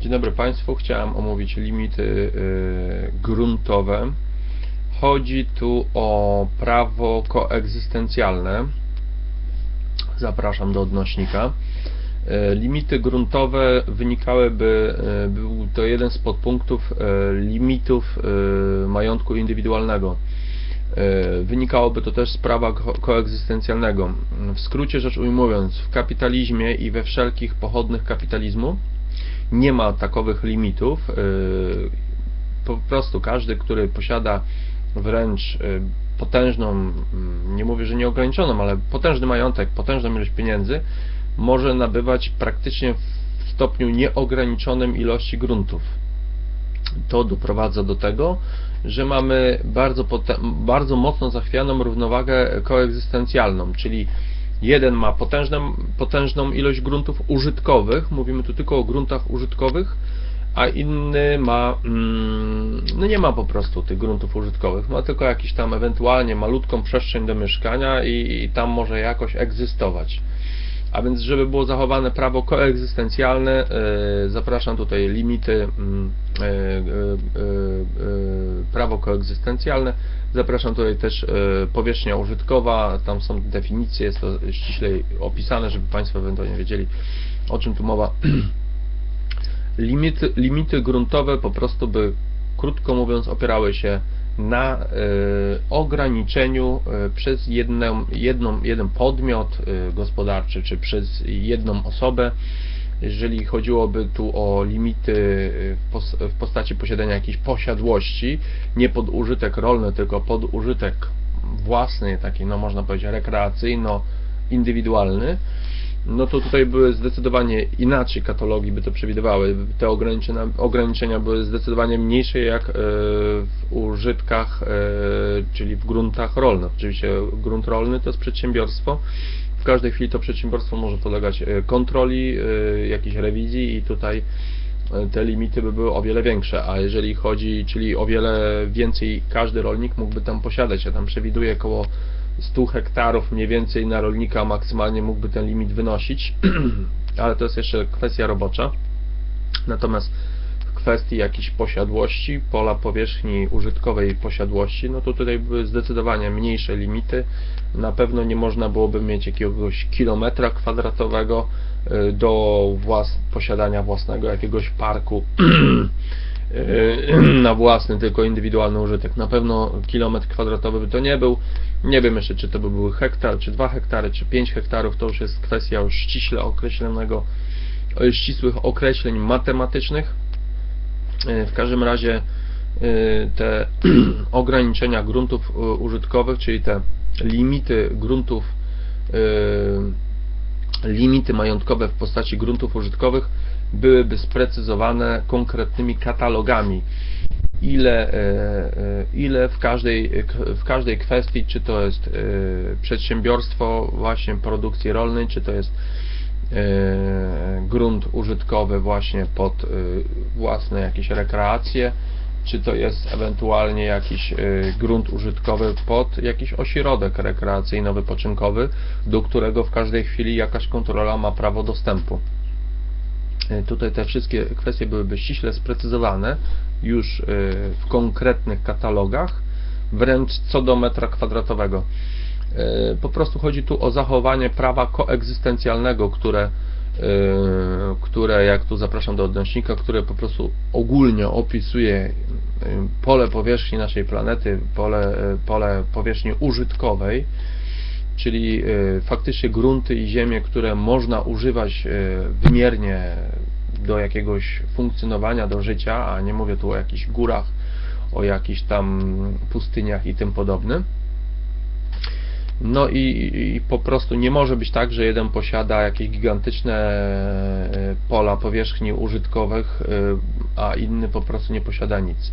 Dzień dobry Państwu. Chciałem omówić limity y, gruntowe. Chodzi tu o prawo koegzystencjalne. Zapraszam do odnośnika. Y, Limity gruntowe wynikałyby, y, był to jeden z podpunktów limitów majątku indywidualnego. Wynikałoby to też z prawa ko- koegzystencjalnego. W skrócie rzecz ujmując, w kapitalizmie i we wszelkich pochodnych kapitalizmu nie ma takowych limitów. Yy, Po prostu każdy, który posiada wręcz yy, potężną, mm, nie mówię, że nieograniczoną, ale potężny majątek, potężną ilość pieniędzy, może nabywać praktycznie w stopniu nieograniczonym ilości gruntów. To doprowadza do tego, że mamy bardzo, bardzo mocno zachwianą równowagę koegzystencjalną, czyli Jeden ma potężną, potężną ilość gruntów użytkowych, mówimy tu tylko o gruntach użytkowych, a inny ma, mm, no nie ma po prostu tych gruntów użytkowych, ma tylko jakiś tam ewentualnie malutką przestrzeń do mieszkania i, i tam może jakoś egzystować. A więc, żeby było zachowane prawo koegzystencjalne, yy, zapraszam tutaj limity, mm, prawo koegzystencjalne, zapraszam tutaj też powierzchnia użytkowa, tam są definicje, jest to ściślej opisane, żeby Państwo ewentualnie wiedzieli, o czym tu mowa. Limity, limity gruntowe po prostu by, krótko mówiąc, opierały się na ograniczeniu przez jedną, jedną, jeden podmiot gospodarczy, czy przez jedną osobę, jeżeli chodziłoby tu o limity y, w, pos, w postaci posiadania jakiejś posiadłości, nie pod użytek rolny, tylko pod użytek własny, taki, no można powiedzieć, rekreacyjno-indywidualny, no to tutaj były zdecydowanie inaczej katalogi by to przewidywały. Te ograniczenia, ograniczenia były zdecydowanie mniejsze jak e, w użytkach, e, czyli w gruntach rolnych. Oczywiście grunt rolny to jest przedsiębiorstwo. Każdej chwili to przedsiębiorstwo może podlegać e, kontroli, e, jakiejś rewizji i tutaj e, te limity by były o wiele większe, a jeżeli chodzi, czyli o wiele więcej każdy rolnik mógłby tam posiadać. Ja tam przewiduję około 100 hektarów mniej więcej na rolnika maksymalnie mógłby ten limit wynosić, ale to jest jeszcze kwestia robocza. Natomiast kwestii jakiejś posiadłości, pola powierzchni użytkowej posiadłości, no to tutaj były zdecydowanie mniejsze limity. Na pewno nie można byłoby mieć jakiegoś kilometra kwadratowego y, do włas posiadania własnego jakiegoś parku y, na własny, tylko indywidualny użytek. Na pewno kilometr kwadratowy by to nie był. Nie wiem jeszcze, czy to by były hektar, czy 2 hektary, czy 5 hektarów. To już jest kwestia już ściśle określonego, y, ścisłych określeń matematycznych. Y, W każdym razie y, te ograniczenia gruntów y, użytkowych, czyli te limity gruntów, limity majątkowe w postaci gruntów użytkowych byłyby sprecyzowane konkretnymi katalogami. Ile, e, e, ile w, każdej, w każdej kwestii, czy to jest e, przedsiębiorstwo właśnie produkcji rolnej, czy to jest e, grunt użytkowy właśnie pod e, własne jakieś rekreacje, czy to jest ewentualnie jakiś e, grunt użytkowy pod jakiś ośrodek rekreacyjno-wypoczynkowy, do którego w każdej chwili jakaś kontrola ma prawo dostępu. E, Tutaj te wszystkie kwestie byłyby ściśle sprecyzowane już e, w konkretnych katalogach, wręcz co do metra kwadratowego. E, Po prostu chodzi tu o zachowanie prawa koegzystencjalnego, które, e, które jak tu zapraszam do odnośnika, które po prostu ogólnie opisuje e, pole powierzchni naszej planety, pole, pole powierzchni użytkowej, czyli faktycznie grunty i ziemie, które można używać wymiernie do jakiegoś funkcjonowania, do życia, a nie mówię tu o jakichś górach, o jakichś tam pustyniach i tym podobnym. No i, i po prostu nie może być tak, że jeden posiada jakieś gigantyczne e, pola powierzchni użytkowych, e, a inny po prostu nie posiada nic.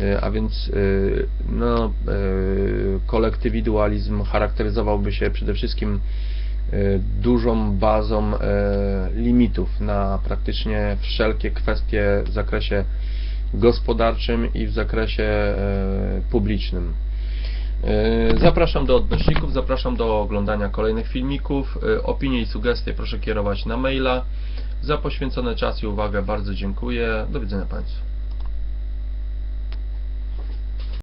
E, A więc no, kolektywidualizm charakteryzowałby się przede wszystkim dużą bazą limitów na praktycznie wszelkie kwestie w zakresie gospodarczym i w zakresie publicznym. E, Zapraszam do odnośników, zapraszam do oglądania kolejnych filmików. E, Opinie i sugestie proszę kierować na maila Za poświęcony czas i uwagę bardzo dziękuję. Do widzenia Państwu.